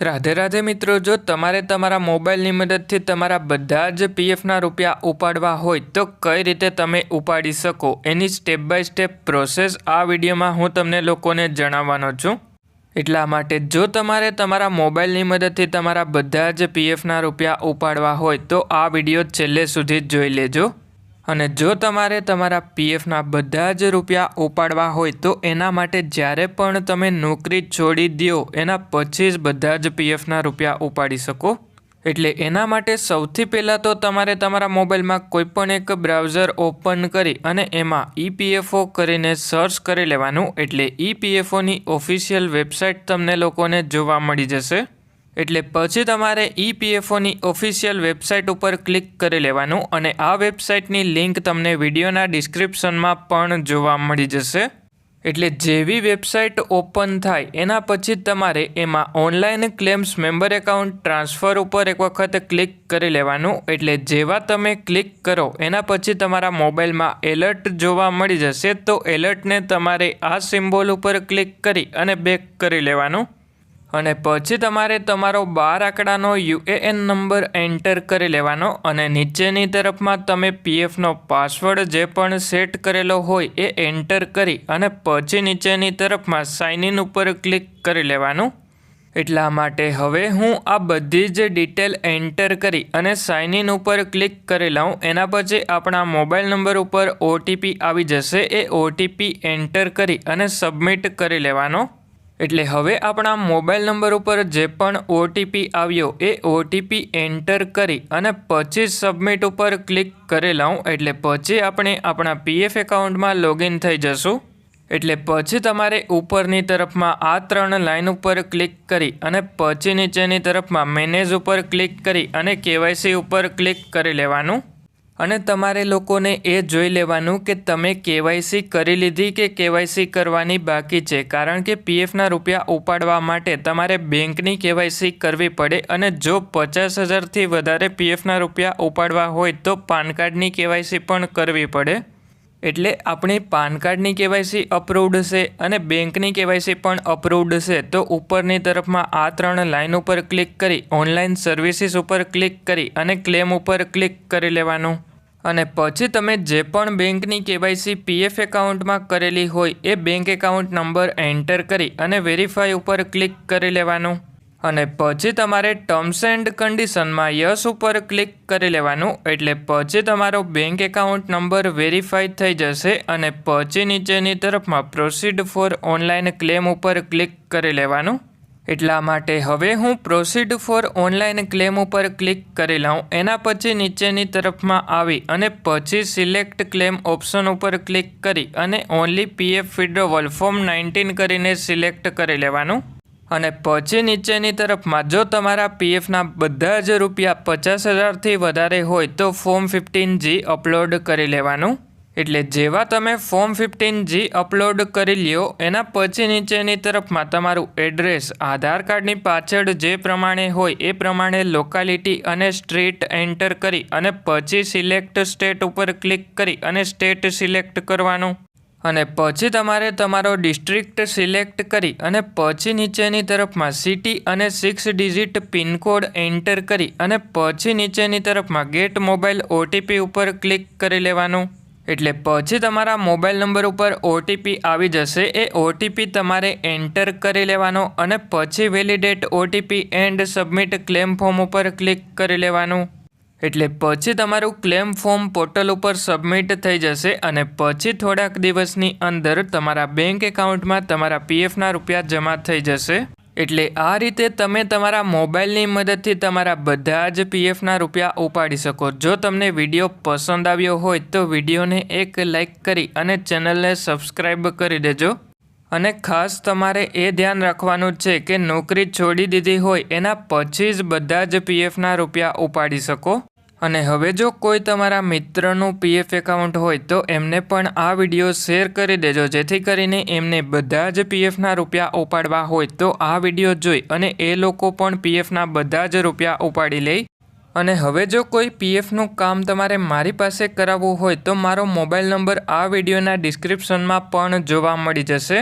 રાધે રાધે મિત્રો, જો તમારે તમારા મોબાઈલની મદદથી તમારા બધા જ પીએફના રૂપિયા ઉપાડવા હોય, તો કઈ રીતે તમે ઉપાડી શકો? એની સ્ટેપ બાય સ્ટેપ પ્રોસેસ આ વિડીયોમાં હું તમને લોકોને જણાવવાનો છું. એટલા માટે જો તમારે તમારા મોબાઈલની મદદથી તમારા બધા જ પીએફના રૂપિયા ઉપાડવા હોય, તો આ વીડિયો છેલ્લે સુધી જોઈ લેજો. અને જો તમારે તમારા પીએફના બધા જ રૂપિયા ઉપાડવા હોય તો એના માટે જ્યારે પણ તમે નોકરી છોડી દો એના પછી જ બધા જ પીએફના રૂપિયા ઉપાડી શકો. એટલે એના માટે સૌથી પહેલાં તો તમારે તમારા મોબાઈલમાં કોઈપણ એક બ્રાઉઝર ઓપન કરી અને એમાં ઈપીએફઓ કરીને સર્ચ કરી લેવાનું. એટલે ઈપીએફઓની ઓફિશિયલ વેબસાઇટ તમને લોકોને જોવા મળી જશે. એટલે પછી તમારે ઈપીએફઓની ઓફિશિયલ વેબસાઇટ ઉપર ક્લિક કરી લેવાનું અને આ વેબસાઇટની લિંક તમને વિડીયોના ડિસ્ક્રિપ્શનમાં પણ જોવા મળી જશે. એટલે જેવી વેબસાઇટ ઓપન થાય, એના પછી તમારે એમાં online claims member account transfer ઉપર એક વખત ક્લિક કરી લેવાનું. એટલે જેવા તમે ક્લિક કરો, એના પછી તમારા મોબાઈલમાં એલર્ટ જોવા મળી જશે. તો એલર્ટને તમારે આ સિમ્બોલ ઉપર ક્લિક કરી અને બેક કરી લેવાનું. અને પછી તમારે તમારો બાર આંકડાનો U A N number enter કરી લેવાનો અને નીચેની તરફમાં તમે પીએફનો પાસવર્ડ જે પણ સેટ કરેલો હોય એ એન્ટર કરી અને પછી નીચેની તરફમાં સાઇન ઇન ઉપર ક્લિક કરી લેવાનું. એટલા માટે હવે હું આ બધી જ ડિટેલ એન્ટર કરી અને સાઇન ઇન ઉપર ક્લિક કરી લઉં. એના પછી આપણા મોબાઈલ નંબર ઉપર ઓટીપી આવી જશે. એ ઓટીપી એન્ટર કરી અને સબમિટ કરી લેવાનો. એટલે હવે આપણા મોબાઈલ નંબર ઉપર જે પણ ઓટીપી આવ્યો એ ઓટીપી એન્ટર કરી અને પછી સબમિટ ઉપર ક્લિક કરી લઉં એટલે પછી આપણે આપણા પીએફ એકાઉન્ટમાં લોગિન થઈ જશું. એટલે પછી તમારે ઉપરની તરફમાં આ ત્રણ લાઇન ઉપર ક્લિક કરી અને પછી નીચેની તરફમાં મેનેજ ઉપર ક્લિક કરી અને કેવાયસી ઉપર ક્લિક કરી લેવાનું. અને તમારે લોકોને એ જોઈ લેવાનું કે તમે કેવાયસી કરી લીધી કે કેવાયસી કરવાની બાકી છે. કારણ કે પીએફના રૂપિયા ઉપાડવા માટે તમારે બેંકની કેવાયસી કરવી પડે અને જો પચાસ હજારથી વધારે પીએફના રૂપિયા ઉપાડવા હોય તો પાન કાર્ડની કેવાયસી પણ કરવી પડે. એટલે આપણી પાન કાર્ડની કેવાયસી અપ્રૂવડ છે અને બેંકની કેવાયસી પણ અપ્રૂવડ છે. તો ઉપરની તરફમાં આ ત્રણ લાઇન ઉપર ક્લિક કરી ઓનલાઈન સર્વિસીસ ઉપર ક્લિક કરી અને ક્લેમ ઉપર ક્લિક કરી લેવાનું. અને પછી તમે જે પણ બેંકની કેવાયસી પીએફ એકાઉન્ટમાં કરેલી હોય એ બેંક એકાઉન્ટ નંબર એન્ટર કરી અને વેરીફાઈ ઉપર ક્લિક કરી લેવાનું. અને પછી તમારે ટર્મ્સ એન્ડ કન્ડિશનમાં યસ ઉપર ક્લિક કરી લેવાનું. એટલે પછી તમારો બેંક એકાઉન્ટ નંબર વેરીફાઈ થઈ જશે અને પછી નીચેની તરફમાં પ્રોસીડ ફોર ઓનલાઈન ક્લેમ ઉપર ક્લિક કરી લેવાનું. એટલા માટે હવે હું પ્રોસીડ ફોર ઓનલાઈન ક્લેમ ઉપર ક્લિક કરી લઉં. એના પછી નીચેની તરફમાં આવી અને પછી સિલેક્ટ ક્લેમ ઓપ્શન ઉપર ક્લિક કરી અને only PF withdrawal form nineteen કરીને સિલેક્ટ કરી લેવાનું. અને પછી નીચેની તરફમાં જો તમારા પીએફના બધા જ રૂપિયા પચાસ હજારથી વધારે હોય તો ફોર્મ ફિફ્ટીન જી અપલોડ કરી લેવાનું. એટલે જેવા તમે ફોર્મ ફિફ્ટીન જી અપલોડ કરી લ્યો, એના પછી નીચેની તરફમાં તમારું એડ્રેસ આધાર કાર્ડની પાછળ જે પ્રમાણે હોય એ પ્રમાણે લોકાલિટી અને સ્ટ્રીટ એન્ટર કરી અને પછી સિલેક્ટ સ્ટેટ ઉપર ક્લિક કરી અને સ્ટેટ સિલેક્ટ કરવાનું. અને પછી તમારે તમારો ડિસ્ટ્રિક્ટ સિલેક્ટ કરી અને પછી નીચેની તરફમાં સિટી અને સિક્સ ડિજિટ પિનકોડ એન્ટર કરી અને પછી નીચેની તરફમાં ગેટ મોબાઈલ ઓટીપી ઉપર ક્લિક કરી લેવાનું. એટલે પછી તમારા મોબાઈલ નંબર ઉપર ઓટીપી આવી જશે. એ ઓટીપી તમારે એન્ટર કરી લેવાનો અને પછી validate OTP and submit claim form ઉપર ક્લિક કરી લેવાનું. એટલે પછી તમારું ક્લેમ ફોર્મ પોર્ટલ ઉપર સબમિટ થઈ જશે અને પછી થોડાક દિવસની અંદર તમારા બેંક એકાઉન્ટમાં તમારા પીએફના રૂપિયા જમા થઈ જશે. એટલે આ રીતે તમે તમારા મોબાઈલની મદદથી તમારા બધા જ પીએફના રૂપિયા ઉપાડી શકો. જો તમને વીડિયો પસંદ આવ્યો હોય તો વિડીયોને એક લાઇક કરી અને ચેનલને સબસ્ક્રાઈબ કરી દેજો. અને ખાસ તમારે એ ધ્યાન રાખવાનું છે કે નોકરી છોડી દીધી હોય એના પછી જ બધા જ પીએફના રૂપિયા ઉપાડી શકો. અને હવે જો કોઈ તમારા મિત્રનું પીએફ એકાઉન્ટ હોય તો એમને પણ આ વીડિયો શેર કરી દેજો. જેથી કરીને એમને બધા જ પીએફના રૂપિયા ઉપાડવા હોય તો આ વીડિયો જોઈ અને એ લોકો પણ પીએફના બધા જ રૂપિયા ઉપાડી લે. અને હવે જો કોઈ પીએફનું કામ તમારે મારી પાસે કરાવવું હોય તો મારો મોબાઈલ નંબર આ વિડીયોના ડિસ્ક્રિપ્શનમાં પણ જોવા મળી જશે.